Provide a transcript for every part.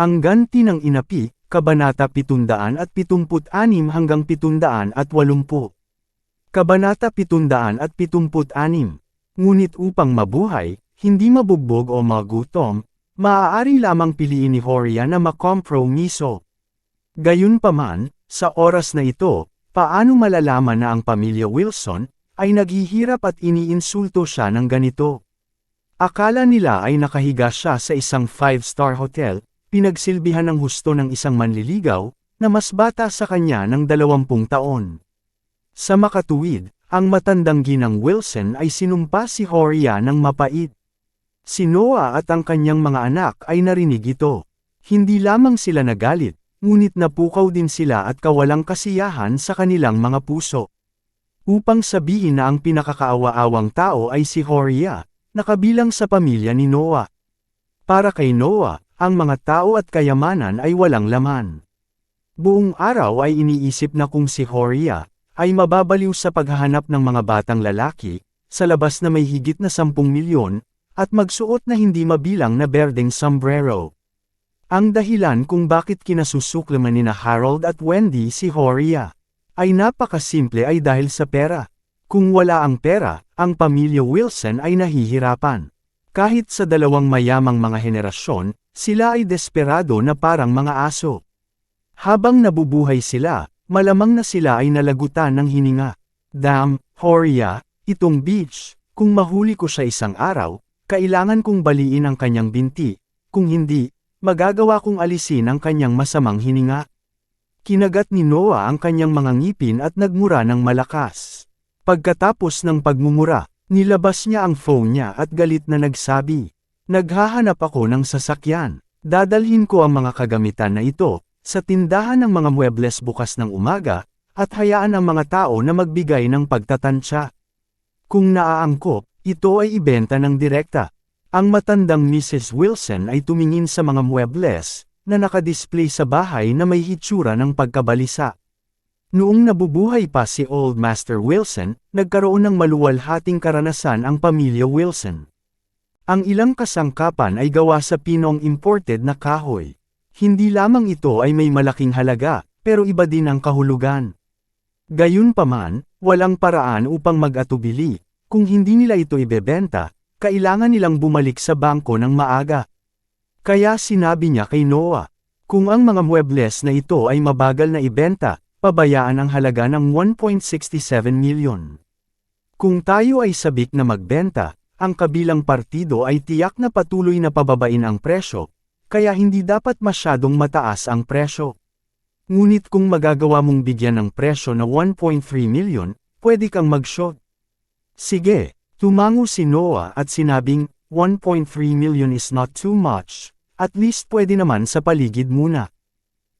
Ang ganti ng inapi, Kabanata 776 hanggang 780. Kabanata 776 Ngunit upang mabuhay, hindi mabugbog o magutom, maaari lamang piliin ni Horia na makompromiso. Gayunpaman, sa oras na ito, paano malalaman na ang pamilya Wilson, ay naghihirap at iniinsulto siya ng ganito? Akala nila ay nakahiga siya sa isang five-star hotel, pinagsilbihan ng husto ng isang manliligaw, na mas bata sa kanya ng dalawampung taon. Sa makatuwid, ang matandang ginang Wilson ay sinumpa si Horia ng mapait. Si Noah at ang kanyang mga anak ay narinig ito. Hindi lamang sila nagalit, ngunit napukaw din sila at kawalang kasiyahan sa kanilang mga puso. Upang sabihin na ang pinakakaawa-awang tao ay si Horia, nakabilang sa pamilya ni Noah. Para kay Noah, ang mga tao at kayamanan ay walang laman. Buong araw ay iniisip na kung si Horia, ay mababaliw sa paghahanap ng mga batang lalaki, sa labas na may higit na 10 milyon, at magsuot na hindi mabilang na berdeng sombrero. Ang dahilan kung bakit kinasusuklaman ni na Harold at Wendy si Horia, ay napakasimple ay dahil sa pera. Kung wala ang pera, ang pamilya Wilson ay nahihirapan. Kahit sa dalawang mayamang mga henerasyon, sila ay desperado na parang mga aso. Habang nabubuhay sila, Malamang na sila ay nalagutan ng hininga. Dam, Horia, itong beach, kung mahuli ko siya isang araw, kailangan kong baliin ang kanyang binti, kung hindi, magagawa kong alisin ang kanyang masamang hininga. Kinagat ni Noah ang kanyang mga ngipin at nagmura ng malakas. Pagkatapos ng pagmumura, nilabas niya ang phone niya at galit na nagsabi, Naghahanap ako ng sasakyan. Dadalhin ko ang mga kagamitan na ito, sa tindahan ng mga muebles bukas ng umaga, at hayaan ang mga tao na magbigay ng pagtatansya. Kung naaangkop, ito ay ibenta ng direkta. Ang matandang Mrs. Wilson ay tumingin sa mga muebles, na nakadisplay sa bahay na may hitsura ng pagkabalisa. Noong nabubuhay pa si Old Master Wilson, nagkaroon ng maluwalhating karanasan ang pamilya Wilson. Ang ilang kasangkapan ay gawa sa pinong imported na kahoy. Hindi lamang ito ay may malaking halaga, pero iba din ang kahulugan. Gayunpaman, walang paraan upang mag-atubili, kung hindi nila ito ibebenta, kailangan nilang bumalik sa bangko ng maaga. Kaya sinabi niya kay Noah, kung ang mga muebles na ito ay mabagal na ibenta, pabayaan ang halaga ng 1.67 milyon. Kung tayo ay sabik na magbenta, ang kabilang partido ay tiyak na patuloy na pababain ang presyo, kaya hindi dapat masyadong mataas ang presyo. Ngunit kung magagawa mong bigyan ng presyo na 1.3 milyon, pwede kang mag-short. Sige, tumango si Noah at sinabing, 1.3 million is not too much, at least pwede naman sa paligid muna.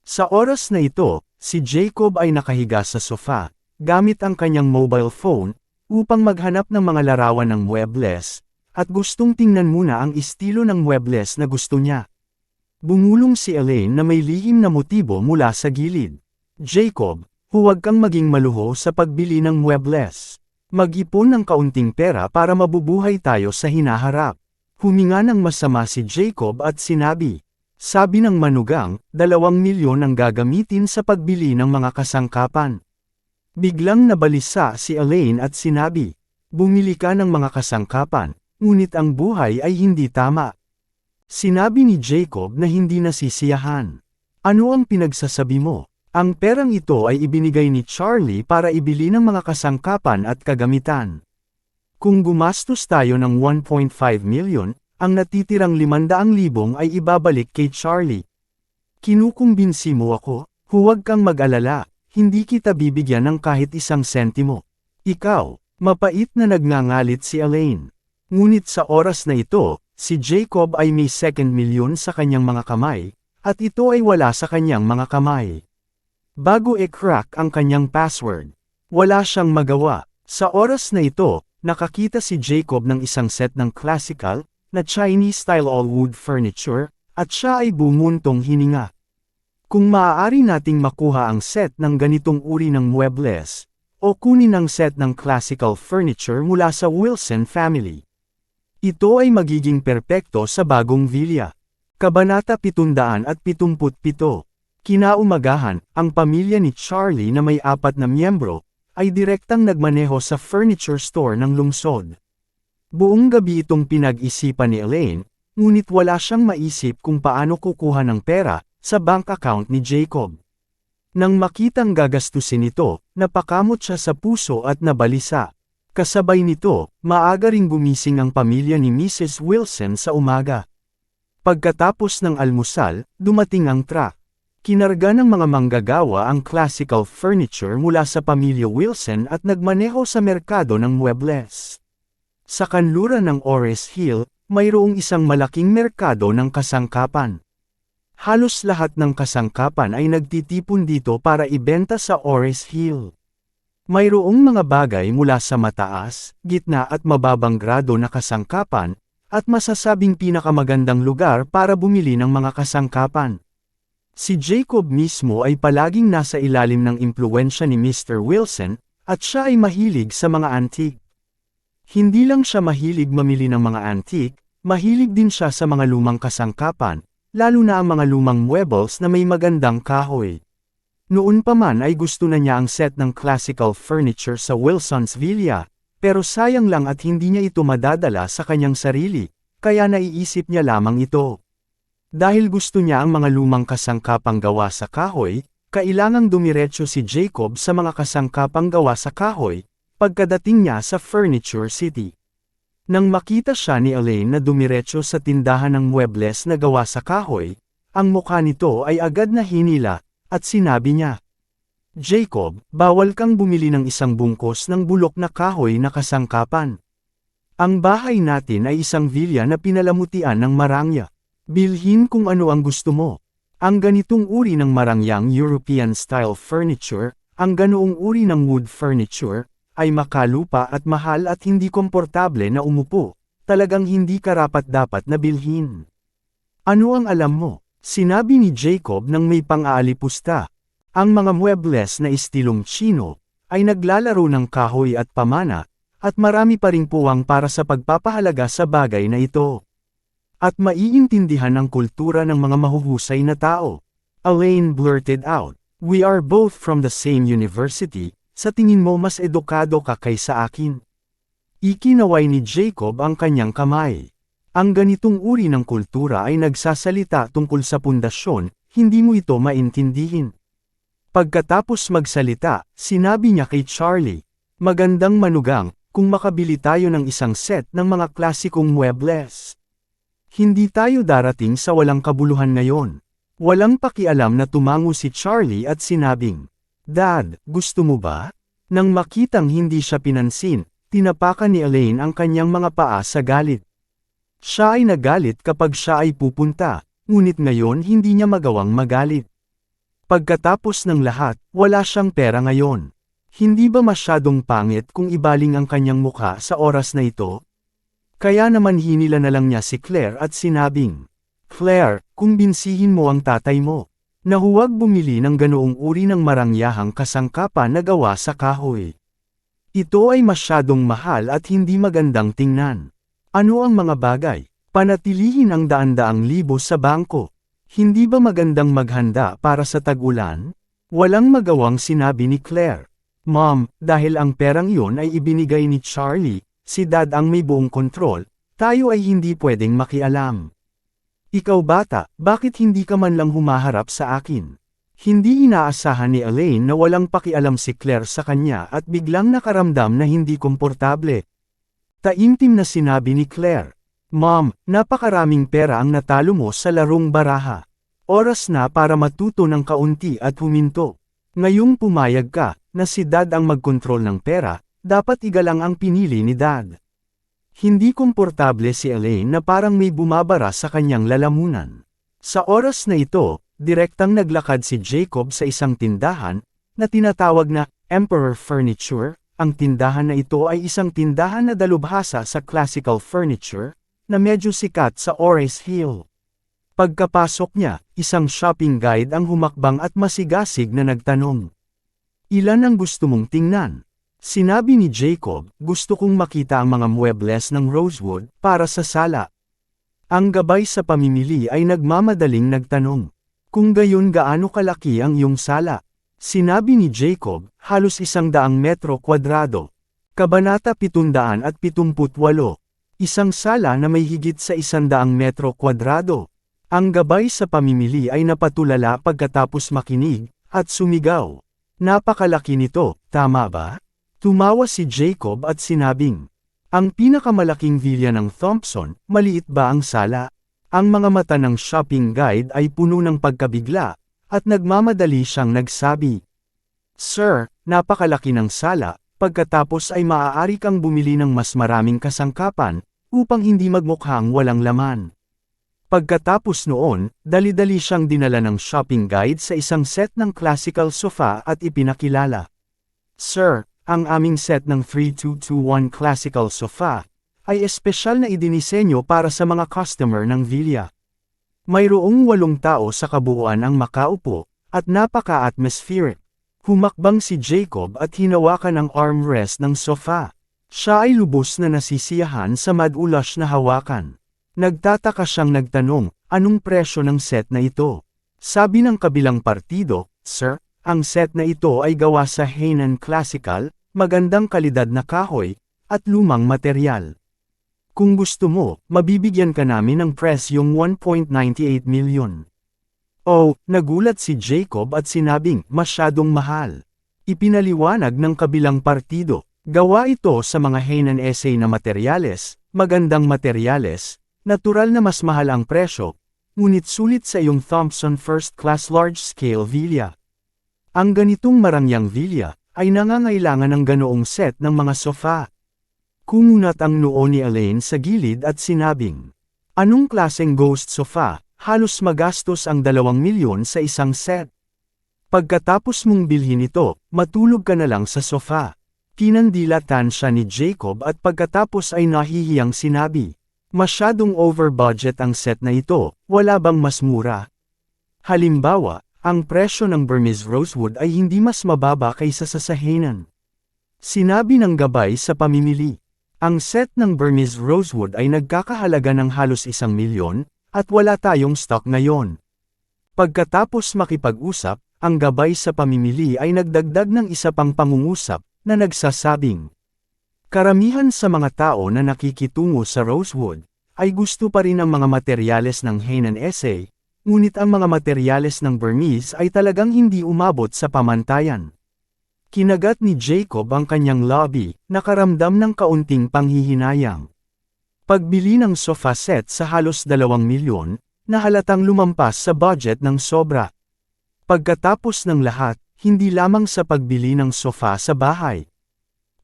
Sa oras na ito, si Jacob ay nakahiga sa sofa, gamit ang kanyang mobile phone, upang maghanap ng mga larawan ng muebles, at gustong tingnan muna ang estilo ng muebles na gusto niya. Bumulong si Elaine na may lihim na motibo mula sa gilid. Jacob, huwag kang maging maluho sa pagbili ng muebles. Mag-ipon ng kaunting pera para mabubuhay tayo sa hinaharap. Huminga ng masama si Jacob at sinabi, sabi ng manugang, dalawang milyon ang gagamitin sa pagbili ng mga kasangkapan. Biglang nabalisa si Elaine at sinabi, bumili ka ng mga kasangkapan, ngunit ang buhay ay hindi tama. Sinabi ni Jacob na hindi nasisiyahan. Ano ang pinagsasabi mo? Ang perang ito ay ibinigay ni Charlie para ibili ng mga kasangkapan at kagamitan. Kung gumastos tayo ng 1.5 million, ang natitirang 500,000 ay ibabalik kay Charlie. Kinukumbinsi mo ako, huwag kang mag-alala, hindi kita bibigyan ng kahit isang sentimo. Ikaw, mapait na nagngangalit si Elaine. Ngunit sa oras na ito, Si Jacob ay may second milyon sa kanyang mga kamay, at ito ay wala sa kanyang mga kamay. Bago i-crack ang kanyang password, wala siyang magawa. Sa oras na ito, nakakita si Jacob ng isang set ng classical, na Chinese-style all-wood furniture, at siya ay bumuntong hininga. Kung maaari nating makuha ang set ng ganitong uri ng muebles, o kunin ang set ng classical furniture mula sa Wilson family. Ito ay magiging perpekto sa bagong villa. Kabanata 777 Kinaumagahan, ang pamilya ni Charlie na may apat na miyembro, ay direktang nagmaneho sa furniture store ng lungsod. Buong gabi itong pinag-isipan ni Elaine, ngunit wala siyang maisip kung paano kukuha ng pera sa bank account ni Jacob. Nang makitang gagastusin ito, napakamot siya sa puso at nabalisa. Kasabay nito, maaga ring gumising ang pamilya ni Mrs. Wilson sa umaga. Pagkatapos ng almusal, dumating ang truck. Kinarga ng mga manggagawa ang classical furniture mula sa pamilya Wilson at nagmaneho sa merkado ng muebles. Sa kanluran ng Ores Hill, mayroong isang malaking merkado ng kasangkapan. Halos lahat ng kasangkapan ay nagtitipon dito para ibenta sa Ores Hill. Mayroong mga bagay mula sa mataas, gitna at mababang grado na kasangkapan, at masasabing pinakamagandang lugar para bumili ng mga kasangkapan. Si Jacob mismo ay palaging nasa ilalim ng impluensya ni Mr. Wilson, at siya ay mahilig sa mga antique. Hindi lang siya mahilig mamili ng mga antique, mahilig din siya sa mga lumang kasangkapan, lalo na ang mga lumang muebles na may magandang kahoy. Noon pa man ay gusto na niya ang set ng classical furniture sa Wilson's Villa, pero sayang lang at hindi niya ito madadala sa kanyang sarili, kaya naiisip niya lamang ito. Dahil gusto niya ang mga lumang kasangkapang gawa sa kahoy, kailangang dumiretso si Jacob sa mga kasangkapang gawa sa kahoy, pagkadating niya sa Furniture City. Nang makita siya ni Elaine na dumiretso sa tindahan ng muebles na gawa sa kahoy, ang mukha nito ay agad na hinila, at sinabi niya, Jacob, bawal kang bumili ng isang bungkos ng bulok na kahoy na kasangkapan. Ang bahay natin ay isang villa na pinalamutian ng marangya. Bilhin kung ano ang gusto mo. Ang ganitong uri ng marangyang European-style furniture, ang ganoong uri ng wood furniture, ay makalupa at mahal at hindi komportable na umupo. Talagang hindi karapat-dapat na bilhin. Ano ang alam mo? Sinabi ni Jacob nang may pang-aalipusta. Ang mga muebles na istilong Chino, ay naglalaro ng kahoy at pamana, at marami pa ring puwang para sa pagpapahalaga sa bagay na ito. At maiintindihan ang kultura ng mga mahuhusay na tao. Elaine blurted out, We are both from the same university, sa tingin mo mas edukado ka kaysa akin. Ikinaway ni Jacob ang kanyang kamay. Ang ganitong uri ng kultura ay nagsasalita tungkol sa pundasyon, hindi mo ito maintindihin. Pagkatapos magsalita, sinabi niya kay Charlie, Magandang manugang, kung makabili tayo ng isang set ng mga klasikong muebles. Hindi tayo darating sa walang kabuluhan ngayon. Walang pakialam na tumango si Charlie at sinabing, Dad, gusto mo ba? Nang makitang hindi siya pinansin, tinapakan ni Elaine ang kanyang mga paa sa galit. Siya ay nagalit kapag siya ay pupunta, ngunit ngayon hindi niya magawang magalit. Pagkatapos ng lahat, wala siyang pera ngayon. Hindi ba masyadong pangit kung ibaling ang kanyang mukha sa oras na ito? Kaya naman hinila na lang niya si Claire at sinabing, Claire, kumbinsihin mo ang tatay mo, na huwag bumili ng ganoong uri ng marangyahang kasangkapan na gawa sa kahoy. Ito ay masyadong mahal at hindi magandang tingnan. Ano ang mga bagay? Panatilihin ang daan-daang libo sa bangko. Hindi ba magandang maghanda para sa tag-ulan? Walang magawang sinabi ni Claire. Mom, dahil ang perang iyon ay ibinigay ni Charlie, si dad ang may buong kontrol, tayo ay hindi pwedeng makialam. Ikaw bata, bakit hindi ka man lang humaharap sa akin? Hindi inaasahan ni Elaine na walang pakialam si Claire sa kanya at biglang nakaramdam na hindi komportable. Taimtim na sinabi ni Claire, Mom, napakaraming pera ang natalo mo sa larong baraha. Oras na para matuto ng kaunti at huminto. Ngayong pumayag ka, na si Dad ang magkontrol ng pera, dapat igalang ang pinili ni Dad. Hindi komportable si Elaine na parang may bumabara sa kanyang lalamunan. Sa oras na ito, direktang naglakad si Jacob sa isang tindahan, na tinatawag na Emperor Furniture. Ang tindahan na ito ay isang tindahan na dalubhasa sa classical furniture, na medyo sikat sa Ores Hill. Pagkapasok niya, isang shopping guide ang humakbang at masigasig na nagtanong. Ilan ang gusto mong tingnan? Sinabi ni Jacob, gusto kong makita ang mga muebles ng rosewood para sa sala. Ang gabay sa pamimili ay nagmamadaling nagtanong. Kung gayon gaano kalaki ang iyong sala? Sinabi ni Jacob, halos isang daang metro kwadrado. Kabanata 778. Isang sala na may higit sa isandaang metro kwadrado. Ang gabay sa pamimili ay napatulala pagkatapos makinig, at sumigaw. Napakalaki nito, tama ba? Tumawa si Jacob at sinabing, Ang pinakamalaking villa ng Thompson, maliit ba ang sala? Ang mga mata ng shopping guide ay puno ng pagkabigla, at nagmamadali siyang nagsabi. Sir, napakalaki ng sala, pagkatapos ay maaari kang bumili ng mas maraming kasangkapan, upang hindi magmukhang walang laman. Pagkatapos noon, dali-dali siyang dinala ng shopping guide sa isang set ng classical sofa at ipinakilala. Sir, ang aming set ng 3221 classical sofa ay espesyal na idinisenyo para sa mga customer ng Villa. Mayroong walong tao sa kabuuan ang makaupo, at napaka-atmospheric. Humakbang si Jacob at hinawakan ang armrest ng sofa. Siya ay lubos na nasisiyahan sa madulas na hawakan. Nagtataka siyang nagtanong, anong presyo ng set na ito? Sabi ng kabilang partido, Sir, ang set na ito ay gawa sa Hainan Classical, magandang kalidad na kahoy, at lumang material. Kung gusto mo, mabibigyan ka namin ng presyong 1.98 million. Oh, nagulat si Jacob at sinabing, masyadong mahal. Ipinaliwanag ng kabilang partido, gawa ito sa mga Hainan essay na materyales, magandang materyales, natural na mas mahal ang presyo, ngunit sulit sa iyong Thompson First Class Large Scale Villa. Ang ganitong marangyang villa, ay nangangailangan ng ganoong set ng mga sofa. Kumunat ang noo ni Elaine sa gilid at sinabing, Anong klaseng ghost sofa, halos magastos ang dalawang milyon sa isang set. Pagkatapos mong bilhin ito, matulog ka na lang sa sofa. Kinandilatan siya ni Jacob at pagkatapos ay nahihiyang sinabi, Masyadong over budget ang set na ito, wala bang mas mura? Halimbawa, ang presyo ng Burmese rosewood ay hindi mas mababa kaysa sa sahenan. Sinabi ng gabay sa pamimili. Ang set ng Burmese rosewood ay nagkakahalaga ng halos isang milyon, at wala tayong stock ngayon. Pagkatapos makipag-usap, ang gabay sa pamimili ay nagdagdag ng isa pang pangungusap, na nagsasabing, Karamihan sa mga tao na nakikitungo sa rosewood, ay gusto pa rin ang mga materyales ng Hainan essay, Ngunit ang mga materyales ng Burmese ay talagang hindi umabot sa pamantayan. Kinagat ni Jacob ang kanyang lobby, nakaramdam ng kaunting panghihinayang. Pagbili ng sofa set sa halos dalawang milyon, na halatang lumampas sa budget ng sobra. Pagkatapos ng lahat, hindi lamang sa pagbili ng sofa sa bahay.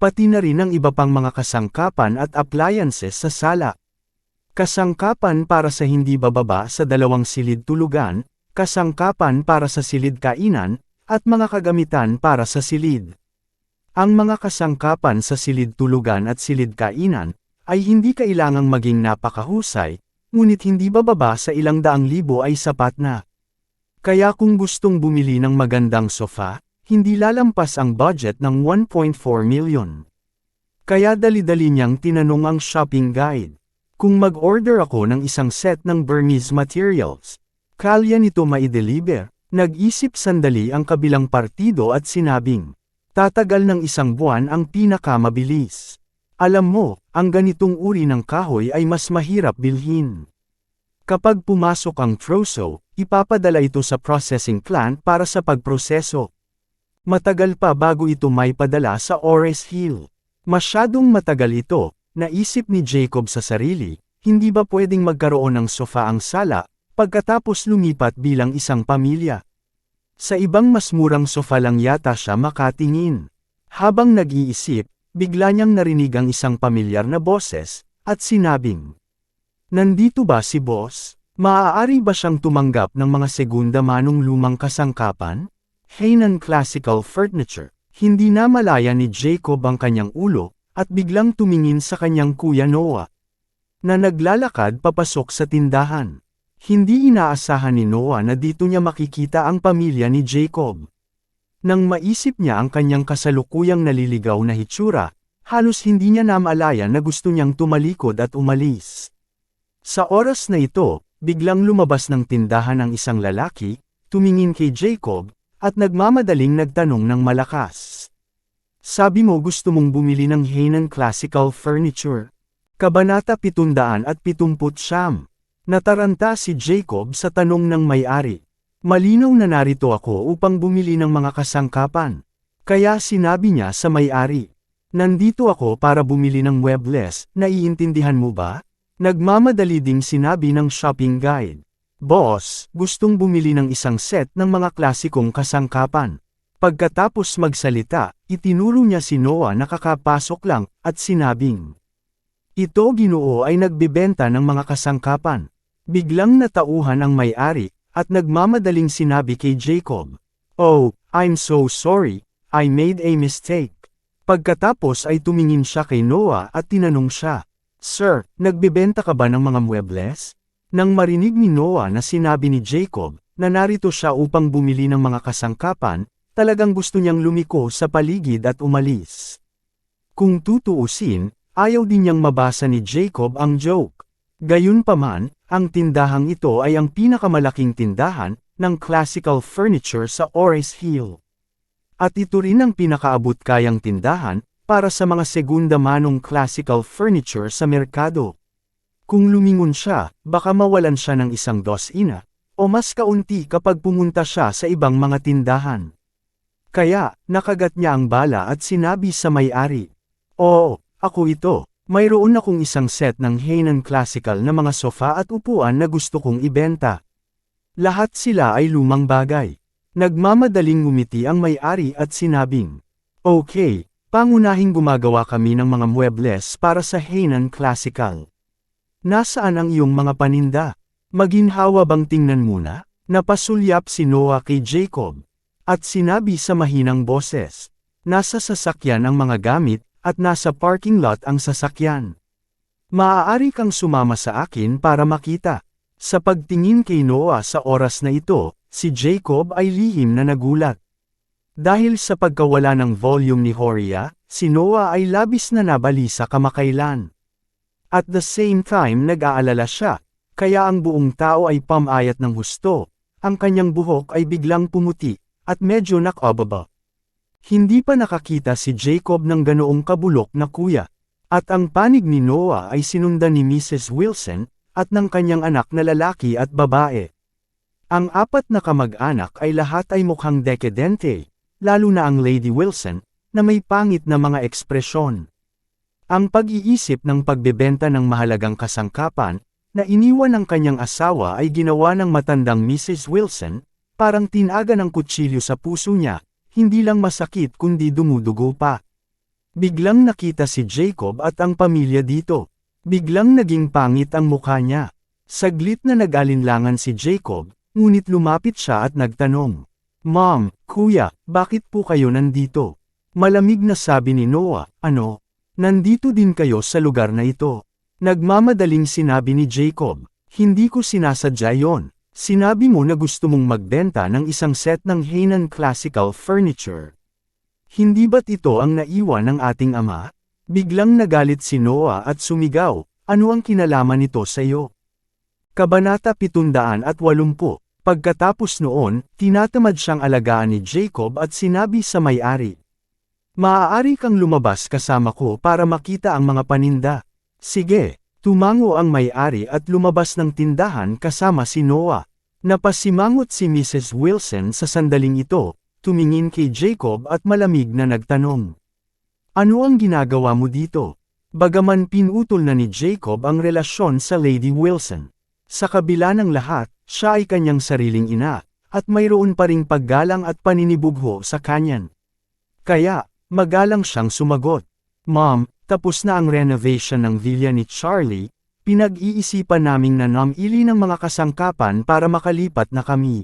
Pati na rin ang iba pang mga kasangkapan at appliances sa sala. Kasangkapan para sa hindi bababa sa dalawang silid tulugan, kasangkapan para sa silid kainan, at mga kagamitan para sa silid. Ang mga kasangkapan sa silid tulugan at silid kainan, ay hindi kailangang maging napakahusay, ngunit hindi bababa sa ilang daang libo ay sapat na. Kaya kung gustong bumili ng magandang sofa, hindi lalampas ang budget ng 1.4 million. Kaya dali-dali niyang tinanong ang shopping guide. Kung mag-order ako ng isang set ng Burmese materials, kalya nito maideliver, nag-isip sandali ang kabilang partido at sinabing, tatagal ng isang buwan ang pinakamabilis. Alam mo, ang ganitong uri ng kahoy ay mas mahirap bilhin. Kapag pumasok ang troso, ipapadala ito sa processing plant para sa pagproseso. Matagal pa bago ito may padala sa Ores Hill. Masyadong matagal ito, Naisip ni Jacob sa sarili, hindi ba pwedeng magkaroon ng sofa ang sala, pagkatapos lumipat bilang isang pamilya? Sa ibang mas murang sofa lang yata siya makatingin. Habang nag-iisip, bigla niyang narinig ang isang pamilyar na boses, at sinabing, Nandito ba si boss? Maaari ba siyang tumanggap ng mga segunda manong lumang kasangkapan? Hainan Classical Furniture. Hindi na malaya ni Jacob ang kanyang ulo, at biglang tumingin sa kanyang kuya Noah. Na naglalakad papasok sa tindahan. Hindi inaasahan ni Noah na dito niya makikita ang pamilya ni Jacob. Nang maisip niya ang kanyang kasalukuyang naliligaw na hitsura, halos hindi niya namalaya na gusto niyang tumalikod at umalis. Sa oras na ito, biglang lumabas ng tindahan ang isang lalaki, tumingin kay Jacob, at nagmamadaling nagtanong ng malakas. Sabi mo gusto mong bumili ng Hainan Classical Furniture. Kabanata 770. Nataranta si Jacob sa tanong ng may-ari. Malinaw na narito ako upang bumili ng mga kasangkapan. Kaya sinabi niya sa may-ari. Nandito ako para bumili ng webless, naiintindihan mo ba? Nagmamadali ding sinabi ng shopping guide. Boss, gustong bumili ng isang set ng mga klasikong kasangkapan. Pagkatapos magsalita, itinuro niya si Noah na kakapasok lang, at sinabing, Ito ginoo ay nagbibenta ng mga kasangkapan. Biglang natauhan ang may-ari, at nagmamadaling sinabi kay Jacob, Oh, I'm so sorry, I made a mistake. Pagkatapos ay tumingin siya kay Noah at tinanong siya, Sir, nagbibenta ka ba ng mga muebles? Nang marinig ni Noah na sinabi ni Jacob, na narito siya upang bumili ng mga kasangkapan, talagang gusto niyang lumiko sa paligid at umalis. Kung tutuusin, ayaw din niyang mabasa ni Jacob ang joke. Gayunpaman, ang tindahang ito ay ang pinakamalaking tindahan ng classical furniture sa Ores Hill. At ito rin ang pinakaabot kayang tindahan para sa mga segunda manong classical furniture sa merkado. Kung lumingon siya, baka mawalan siya ng isang dosina, o mas kaunti kapag pumunta siya sa ibang mga tindahan. Kaya, nakagat niya ang bala at sinabi sa may-ari, Oo, ako ito, mayroon akong isang set ng Hainan Classical na mga sofa at upuan na gusto kong ibenta. Lahat sila ay lumang bagay. Nagmamadaling ngumiti ang may-ari at sinabing, Okay, pangunahing gumagawa kami ng mga muebles para sa Hainan Classical. Nasaan ang iyong mga paninda? Maginhawa bang tingnan muna? Napasulyap si Noah kay Jacob. At sinabi sa mahinang boses, Nasa sasakyan ang mga gamit, at nasa parking lot ang sasakyan. Maaari kang sumama sa akin para makita. Sa pagtingin kay Noah sa oras na ito, si Jacob ay lihim na nagulat. Dahil sa pagkawala ng volume ni Horia, si Noah ay labis na nabalisa kamakailan. At the same time nag-aalala siya, kaya ang buong tao ay pamayat ng husto, ang kanyang buhok ay biglang pumuti, at medyo nakababa. Hindi pa nakakita si Jacob ng ganoong kabulok na kuya. At ang panig ni Noah ay sinundan ni Mrs. Wilson, at ng kanyang anak na lalaki at babae. Ang apat na kamag-anak ay lahat ay mukhang dekadente, lalo na ang Lady Wilson, na may pangit na mga ekspresyon. Ang pag-iisip ng pagbebenta ng mahalagang kasangkapan, na iniwan ng kanyang asawa ay ginawa ng matandang Mrs. Wilson, parang tinaga ng kutsilyo sa puso niya, hindi lang masakit kundi dumudugo pa. Biglang nakita si Jacob at ang pamilya dito. Biglang naging pangit ang mukha niya. Saglit na nag-alinlangan si Jacob, ngunit lumapit siya at nagtanong. Mom, kuya, bakit po kayo nandito? Malamig na sabi ni Noah, ano? Nandito din kayo sa lugar na ito. Nagmamadaling sinabi ni Jacob, hindi ko sinasadya yon. Sinabi mo na gusto mong magbenta ng isang set ng Hainan Classical Furniture. Hindi ba't ito ang naiwan ng ating ama? Biglang nagalit si Noah at sumigaw, ano ang kinalaman nito sa iyo? Kabanata 780 Pagkatapos noon, tinatamad siyang alagaan ni Jacob at sinabi sa may-ari. Maaari kang lumabas kasama ko para makita ang mga paninda. Sige, Tumango ang may-ari at lumabas ng tindahan kasama si Noah. Napasimangot si Mrs. Wilson sa sandaling ito, tumingin kay Jacob at malamig na nagtanong. Ano ang ginagawa mo dito? Bagaman pinutol na ni Jacob ang relasyon sa Lady Wilson. Sa kabila ng lahat, siya ay kanyang sariling ina, at mayroon pa ring paggalang at paninibugho sa kanyan. Kaya, magalang siyang sumagot. Mom, tapos na ang renovation ng villa ni Charlie, Pinag-iisipan naming nanamili ng mga kasangkapan para makalipat na kami.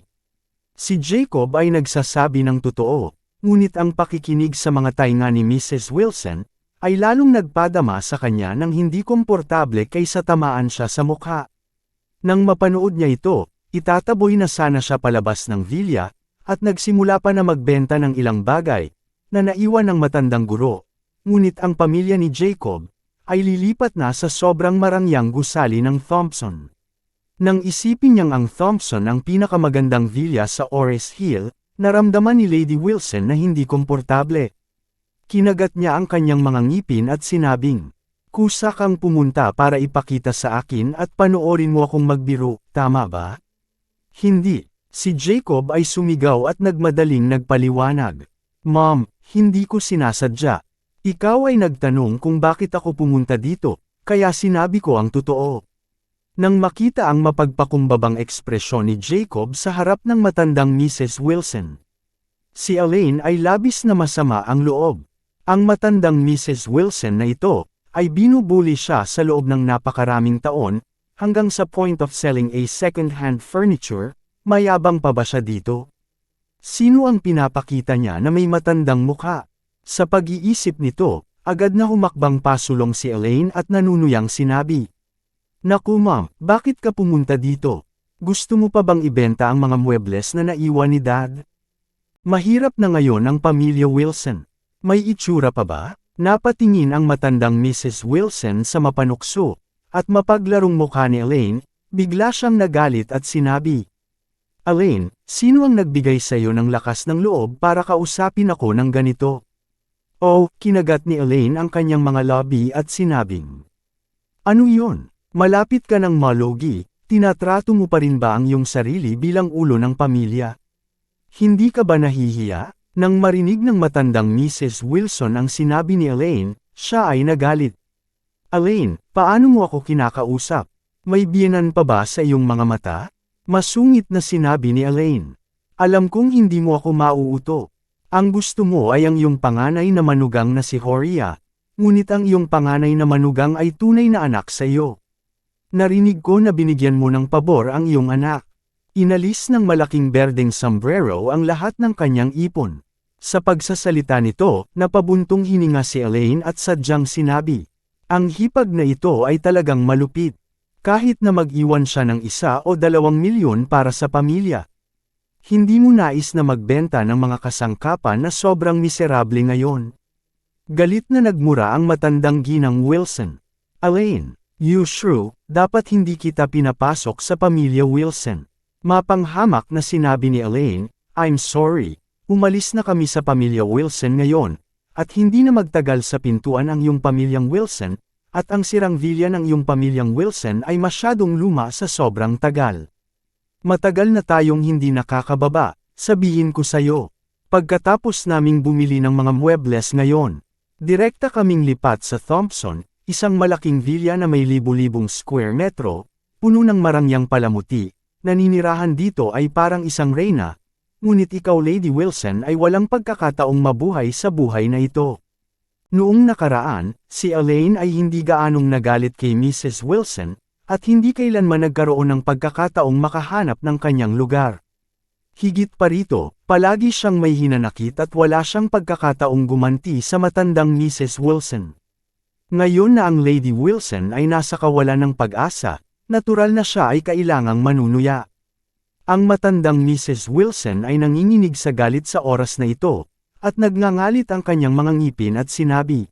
Si Jacob ay nagsasabi ng totoo, ngunit ang pakikinig sa mga tainga ni Mrs. Wilson, ay lalong nagpadama sa kanya ng hindi komportable kaysa tamaan siya sa mukha. Nang mapanood niya ito, itataboy na sana siya palabas ng villa, at nagsimula pa na magbenta ng ilang bagay, na naiwan ng matandang guro. Ngunit ang pamilya ni Jacob, ay lilipat na sa sobrang marangyang gusali ng Thompson. Nang isipin niyang ang Thompson ang pinakamagandang villa sa Ores Hill, naramdaman ni Lady Wilson na hindi komportable. Kinagat niya ang kanyang mga ngipin at sinabing, Kusa kang pumunta para ipakita sa akin at panoorin mo akong magbiro, tama ba? Hindi. Si Jacob ay sumigaw at nagmadaling nagpaliwanag. Mom, hindi ko sinasadya. Ikaw ay nagtanong kung bakit ako pumunta dito, kaya sinabi ko ang totoo. Nang makita ang mapagpakumbabang ekspresyon ni Jacob sa harap ng matandang Mrs. Wilson. Si Elaine ay labis na masama ang loob. Ang matandang Mrs. Wilson na ito, ay binubuli siya sa loob ng napakaraming taon, hanggang sa point of selling a second-hand furniture, mayabang pa ba siya dito? Sino ang pinapakita niya na may matandang mukha? Sa pag-iisip nito, agad na humakbang pasulong si Elaine at nanunuyang sinabi. Naku ma'am, bakit ka pumunta dito? Gusto mo pa bang ibenta ang mga muebles na naiwan ni dad? Mahirap na ngayon ang pamilya Wilson. May itsura pa ba? Napatingin ang matandang Mrs. Wilson sa mapanukso, at mapaglarong mukha ni Elaine, bigla siyang nagalit at sinabi. Elaine, sino ang nagbigay sa iyo ng lakas ng loob para kausapin ako ng ganito? Oh, kinagat ni Elaine ang kanyang mga labi at sinabing. Ano yon? Malapit ka ng malogi, tinatrato mo pa rin ba ang iyong sarili bilang ulo ng pamilya? Hindi ka ba nahihiya? Nang marinig ng matandang Mrs. Wilson ang sinabi ni Elaine, siya ay nagalit. Elaine, paano mo ako kinakausap? May biyenan pa ba sa iyong mga mata? Masungit na sinabi ni Elaine. Alam kong hindi mo ako mauuto. Ang gusto mo ay ang iyong panganay na manugang na si Horia, ngunit ang iyong panganay na manugang ay tunay na anak sa iyo. Narinig ko na binigyan mo ng pabor ang iyong anak. Inalis ng malaking berdeng sombrero ang lahat ng kanyang ipon. Sa pagsasalita nito, napabuntong hininga si Elaine at sadyang sinabi, Ang hipag na ito ay talagang malupit. Kahit na mag-iwan siya ng isa o dalawang milyon para sa pamilya. Hindi mo nais na magbenta ng mga kasangkapan na sobrang miserable ngayon. Galit na nagmura ang matandang ginang Wilson. Elaine, you shrew, dapat hindi kita pinapasok sa pamilya Wilson. Mapanghamak na sinabi ni Elaine, I'm sorry, umalis na kami sa pamilya Wilson ngayon, at hindi na magtagal sa pintuan ang iyong pamilyang Wilson, at ang sirang villa ng iyong pamilyang Wilson ay masyadong luma sa sobrang tagal. Matagal na tayong hindi nakakababa, sabihin ko sayo. Pagkatapos naming bumili ng mga muebles ngayon, direkta kaming lipat sa Thompson, isang malaking villa na may libu-libong square metro, puno ng marangyang palamuti, naninirahan dito ay parang isang reyna, ngunit ikaw Lady Wilson ay walang pagkakataong mabuhay sa buhay na ito. Noong nakaraan, si Elaine ay hindi gaanong nagalit kay Mrs. Wilson, at hindi kailanman nagkaroon ng pagkakataong makahanap ng kanyang lugar. Higit pa rito, palagi siyang may hinanakit at wala siyang pagkakataong gumanti sa matandang Mrs. Wilson. Ngayon na ang Lady Wilson ay nasa kawalan ng pag-asa, natural na siya ay kailangang manunuya. Ang matandang Mrs. Wilson ay nanginginig sa galit sa oras na ito, at nagngangalit ang kanyang mga ngipin at sinabi,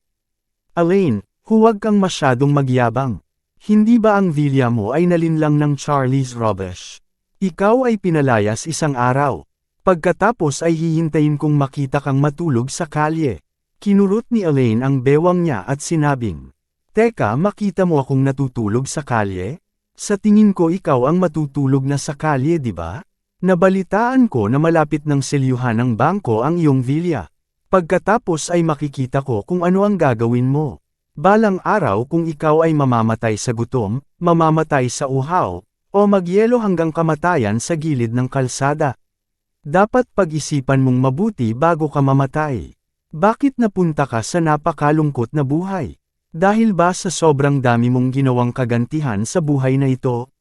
Elaine, huwag kang masyadong magyabang. Hindi ba ang villa mo ay nalinlang ng Charlie's rubbish? Ikaw ay pinalayas isang araw. Pagkatapos ay hihintayin kong makita kang matulog sa kalye. Kinurot ni Elaine ang bewang niya at sinabing, Teka makita mo akong natutulog sa kalye? Sa tingin ko ikaw ang matutulog na sa kalye di ba? Nabalitaan ko na malapit ng selyuhan ng bangko ang iyong villa. Pagkatapos ay makikita ko kung ano ang gagawin mo. Balang araw kung ikaw ay mamamatay sa gutom, mamamatay sa uhaw, o magyelo hanggang kamatayan sa gilid ng kalsada. Dapat pag-isipan mong mabuti bago ka mamatay. Bakit napunta ka sa napakalungkot na buhay? Dahil ba sa sobrang dami mong ginawang kagantihan sa buhay na ito?